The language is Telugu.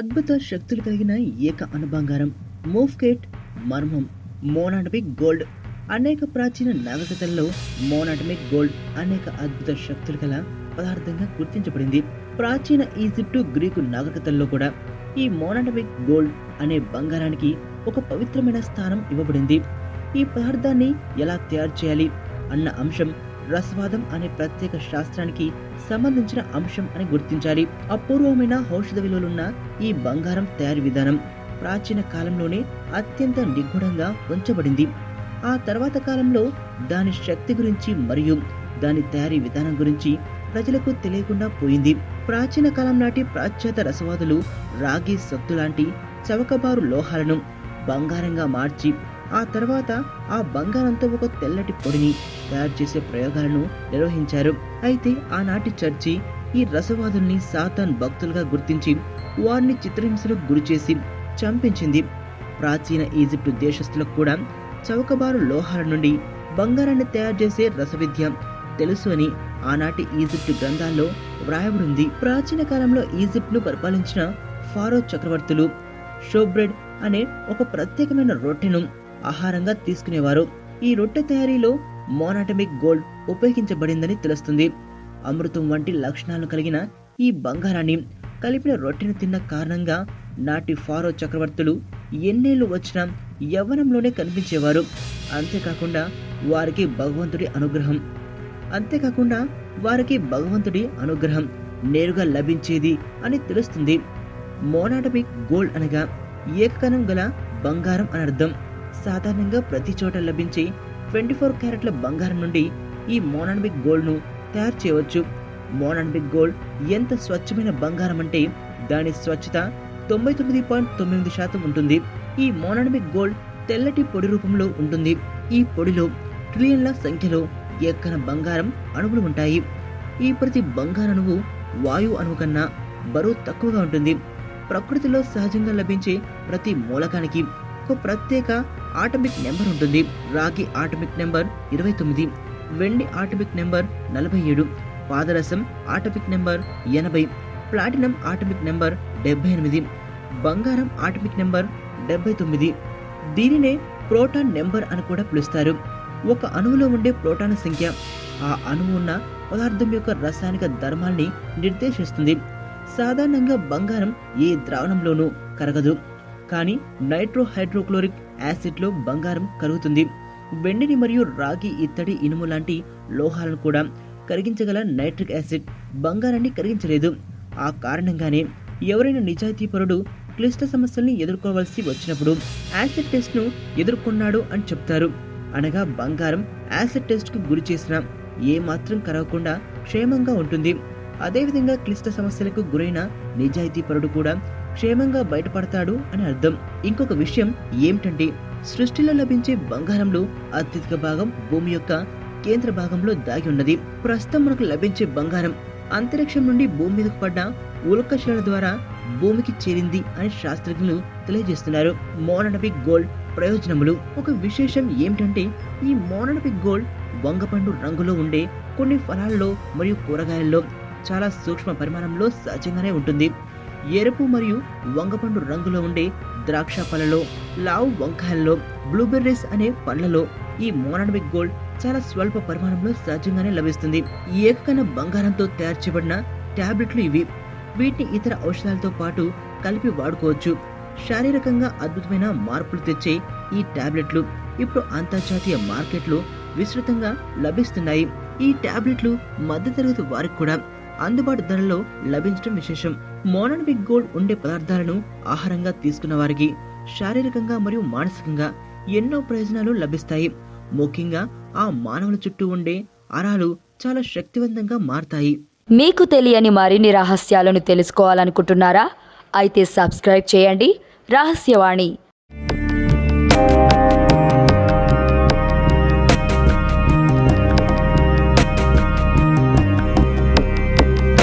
అద్భుత శక్తులు కలిగిన ఏక అనుబంగారం. మూవ్కేట్ మర్మం మోనాటమిక్ గోల్డ్. అనేక ప్రాచీన నాగరికతల్లో మోనాటమిక్ గోల్డ్ అనేక అద్భుత శక్తులు గల పదార్థంగా గుర్తించబడింది. ప్రాచీన ఈజిప్టు గ్రీకు నాగరికతల్లో కూడా ఈ మోనాటమిక్ గోల్డ్ అనే బంగారానికి ఒక పవిత్రమైన స్థానం ఇవ్వబడింది. ఈ పదార్థాన్ని ఎలా తయారు చేయాలి అన్న అంశం రసవాదం అనే ప్రత్యేక శాస్త్రానికి సంబంధించిన అంశం అని గుర్తించాలి. అపూర్వమైన ఔషధ విలువలున్న ఈ బంగారం తయారీ విధానం ప్రాచీన కాలంలోనే అత్యంత నిగూఢంగా ఉంచబడింది. ఆ తర్వాత కాలంలో దాని శక్తి గురించి మరియు దాని తయారీ విధానం గురించి ప్రజలకు తెలియకుండా పోయింది. ప్రాచీన కాలం నాటి పాశ్చాత్య రసవాదులు రాగి సత్తు లాంటి చవకబారు లోహాలను బంగారంగా మార్చి ఆ తర్వాత ఆ బంగారంతో ఒక తెల్లటి పొడిని తయారు చేసే ప్రయోగాలను నిర్వహించారు. అయితే ఆనాటి చర్చి ఈ రసవాదుల్ని సాతాన్ భక్తులుగా గుర్తించి వారిని చిత్రహింసలకు గురిచేసి చంపించింది. ప్రాచీన ఈజిప్టు దేశస్థులకు కూడా చౌకబారు లోహాల నుండి బంగారాన్ని తయారు చేసే రసవిద్య తెలుసు అని ఆనాటి ఈజిప్టు గ్రంథాల్లో వ్రాయబడింది. ప్రాచీన కాలంలో ఈజిప్ట్ను పరిపాలించిన ఫారో చక్రవర్తులు షోబ్రెడ్ అనే ఒక ప్రత్యేకమైన రొట్టెను ఆహారంగా తీసుకునేవారు. ఈ రొట్టె తయారీలో మోనాటమిక్ గోల్డ్ ఉపయోగించబడిందని తెలుస్తుంది. అమృతం వంటి లక్షణాలు కలిగిన ఈ బంగారాన్ని కలిపిన రొట్టెను తిన్న కారణంగా నాటి ఫారో చక్రవర్తులు ఎన్నేళ్ళు వచ్చినా యవ్వనంలోనే కనిపించేవారు. అంతేకాకుండా వారికి భగవంతుడి అనుగ్రహం. అంతేకాకుండా వారికి భగవంతుడి అనుగ్రహం నేరుగా లభించేది అని తెలుస్తుంది. మోనాటమిక్ గోల్డ్ అనగా ఏకకణం గల బంగారం అని అర్థం. సాధారణంగా ప్రతి చోట లభించే ట్వంటీ ఫోర్ క్యారెట్ల బంగారం నుండి ఈ మోనాన్బిక్ గోల్డ్ను తయారు చేయవచ్చు. మోనాన్బిక్ గోల్డ్ ఎంత స్వచ్ఛమైన బంగారం అంటే దాని స్వచ్ఛత తొంభై తొమ్మిది పాయింట్ తొమ్మిది శాతం ఉంటుంది. ఈ మోనాన్బిక్ గోల్డ్ తెల్లటి పొడి రూపంలో ఉంటుంది. ఈ పొడిలో ట్రిలియన్ల సంఖ్యలో ఎక్కన బంగారం అణువులు ఉంటాయి. ఈ ప్రతి బంగారు అణువు వాయు అణువు కన్నా బరువు తక్కువగా ఉంటుంది. ప్రకృతిలో సహజంగా లభించే ప్రతి మూలకానికి ఒక ప్రత్యేక ఆటమిక్ నెంబర్ ఉంటుంది. రాగి ఆటమిక్ నెంబర్ ఇరవై తొమ్మిది వెండి ఆటమిక్ నెంబర్ నలభై ఏడు పాదరసం ఆటమిక్ నెంబర్ ఎనభై ప్లాటినం ఆటమిక్ నెంబర్ డెబ్బై ఎనిమిది బంగారం ఆటమిక్ నెంబర్ డెబ్బై తొమ్మిది. దీనినే ప్రోటాన్ నెంబర్ అని కూడా పిలుస్తారు. ఒక అణువులో ఉండే ప్రోటాన్ సంఖ్య ఆ అణువు ఉన్న పదార్థం యొక్క రసాయనిక ధర్మాల్ని నిర్దేశిస్తుంది. సాధారణంగా బంగారం ఏ ద్రావణంలోనూ కరగదు. కానీ నైట్రో హైడ్రోక్లోరిక్ యాసిడ్లో బంగారం కరుగుతుంది వెండిని మరియు రాగి ఇత్తడి ఇనుము లాంటి లోహాలను కూడా కరిగించగల నైట్రిక్ యాసిడ్ బంగారాన్ని కరిగించలేదు. ఆ కారణంగానే ఎవరైనా నిజాయితీపరుడు క్లిష్ట సమస్యల్ని ఎదుర్కోవాల్సి వచ్చినప్పుడు యాసిడ్ టెస్ట్ను ఎదుర్కొన్నాడు అని చెప్తారు. అనగా బంగారం యాసిడ్ టెస్ట్కు గురి చేసిన ఏమాత్రం కరగకుండా క్షేమంగా ఉంటుంది. అదేవిధంగా క్లిష్ట సమస్యలకు గురైన నిజాయితీపరుడు కూడా క్షేమంగా బయటపడతాడు అని అర్థం. ఇంకొక విషయం ఏమిటంటే సృష్టిలో లభించే బంగారంలో అత్యధిక భాగం భూమి యొక్క కేంద్ర భాగంలో దాగి ఉన్నది. ప్రస్తుతం మనకు లభించే బంగారం అంతరిక్షం నుండి భూమి మీదకు పడ్డ ఉల్కశిలల ద్వారా భూమికి చేరింది అని శాస్త్రజ్ఞులు తెలియజేస్తున్నారు. మోనటపిక్ గోల్డ్ ప్రయోజనములు. ఒక విశేషం ఏమిటంటే ఈ మోనటపిక్ గోల్డ్ వంగపండు రంగులో ఉండే కొన్ని ఫలాల్లో మరియు కూరగాయల్లో చాలా సూక్ష్మ పరిమాణంలో సహజంగానే ఉంటుంది. ఎరుపు మరియు వంగపండు రంగులో ఉండే ద్రాక్ష పళ్ళలో లావు వంకాయల్లో బ్లూబెర్రీస్ అనే పండ్లలో ఈ మోనాడమిక్ గోల్డ్ చాలా స్వల్ప పరిమాణంలో సహజంగానే లభిస్తుంది. ఏకకణ బంగారంతో తయారు చేయబడిన టాబ్లెట్లు ఇవి. వీటిని ఇతర ఔషధాలతో పాటు కలిపి వాడుకోవచ్చు. శారీరకంగా అద్భుతమైన మార్పులు తెచ్చే ఈ టాబ్లెట్లు ఇప్పుడు అంతర్జాతీయ మార్కెట్లో విస్తృతంగా లభిస్తున్నాయి. ఈ టాబ్లెట్లు మధ్యతరగతి వారికి కూడా అందుబాటు ధరలో లభించడం విశేషం. మోనాటమిక్ గోల్డ్ ఉండే పదార్థాలను ఆహారంగా తీసుకున్న వారికి శారీరకంగా మరియు మానసికంగా ఎన్నో ప్రయోజనాలు లభిస్తాయి. ముఖ్యంగా ఆ మానవుల చుట్టూ ఉండే అరాలు చాలా శక్తివంతంగా మారతాయి. మీకు తెలియని మరిన్ని రహస్యాలను తెలుసుకోవాలనుకుంటున్నారా? అయితే సబ్స్క్రైబ్ చేయండి. రహస్యవాణి.